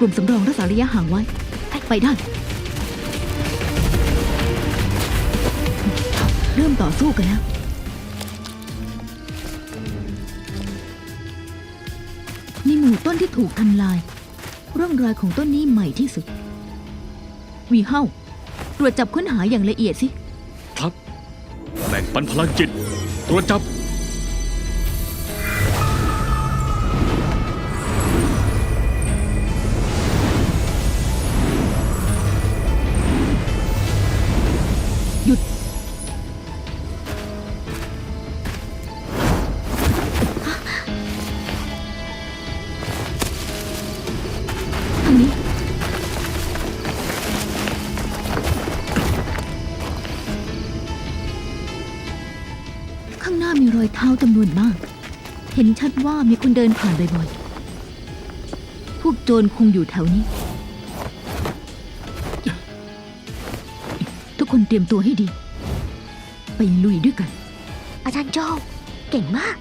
กลุ่มสำรองรักษาระยะห่างไว้ ไปได้ เริ่มต่อสู้กันแล้วในหมู่ต้นที่ถูกทำลาย ร่องรอยของต้นนี้ใหม่ที่สุด วีเฮาตรวจจับค้นหาอย่างละเอียดสิ ครับ แบ่งปันพลังจิต ตรวจจับ หยุด ทางนี้ ข้างหน้ามีรอยเท้าจำนวนมาก เห็นชัดว่ามีคนเดินผ่านบ่อยๆ พวกโจรคงอยู่แถวนี้ คนเตรียมตัวให้ดี ไปลุยด้วยกัน อาจารย์โจเก่งมาก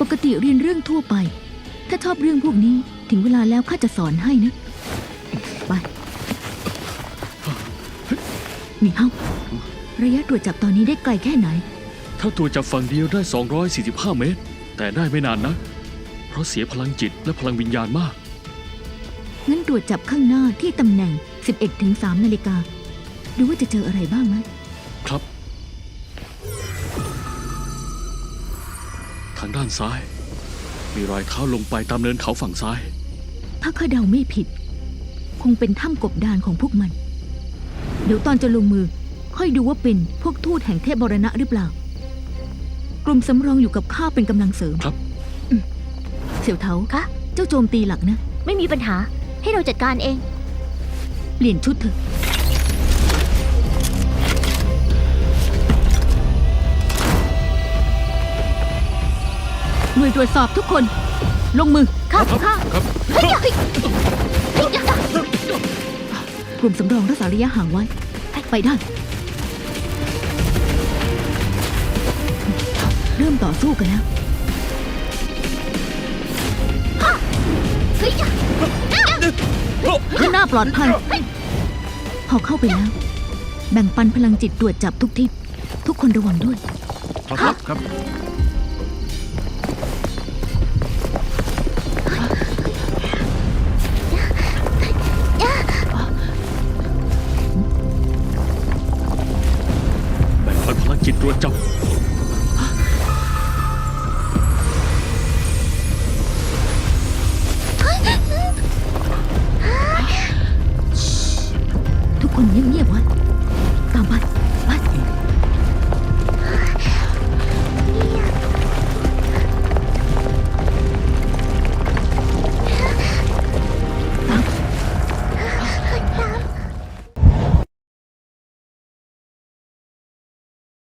ปกติเรียนเรื่องทั่วไป ถ้าชอบเรื่องพวกนี้ถึงเวลาแล้วข้าจะสอนให้นะ ไปมีเฮ้าระยะตรวจจับตอนนี้ได้ไกลแค่ไหน ถ้าตรวจจับฝั่งเดียวได้ 245 เมตร แต่ได้ไม่นานนะ เพราะเสียพลังจิตและพลังวิญญาณมาก งั้นตรวจจับข้างหน้าที่ตำแหน่ง 11ถึง3นาฬิกา ดูว่าจะเจออะไรบ้างไหมครับ ทางด้านซ้าย มีรอยเท้าลงไปตามเนินเขาฝั่งซ้าย ถ้าข้าเดาไม่ผิด คงเป็นถ้ำกบดานของพวกมัน เดี๋ยวตอนจะลงมือ ค่อยดูว่าเป็นพวกทูตแห่งเทพบรณะหรือเปล่า กลุ่มสำรองอยู่กับข้าเป็นกำลังเสริมครับอืมเสี่ยวเทาคะ เจ้าโจมตีหลักนะ ไม่มีปัญหาให้เราจัดการเอง เปลี่ยนชุดเถอะ หน่วยตรวจสอบทุกคน ลงมือค่ะค่ะครับเฮ้ยเฮ้ยเฮ้ยกลุ่มสำรองรักษาระยะห่างไว้ ไปได้ เริ่มต่อสู้กันแล้วเฮ้ยข้างหน้าปลอดภัย พอเข้าไปแล้ว แบ่งปันพลังจิตตรวจจับทุกทิศทุกคนระวังด้วย ครับครับ ปันพลังจิตตรวจจับทุกคนเงียบๆไว้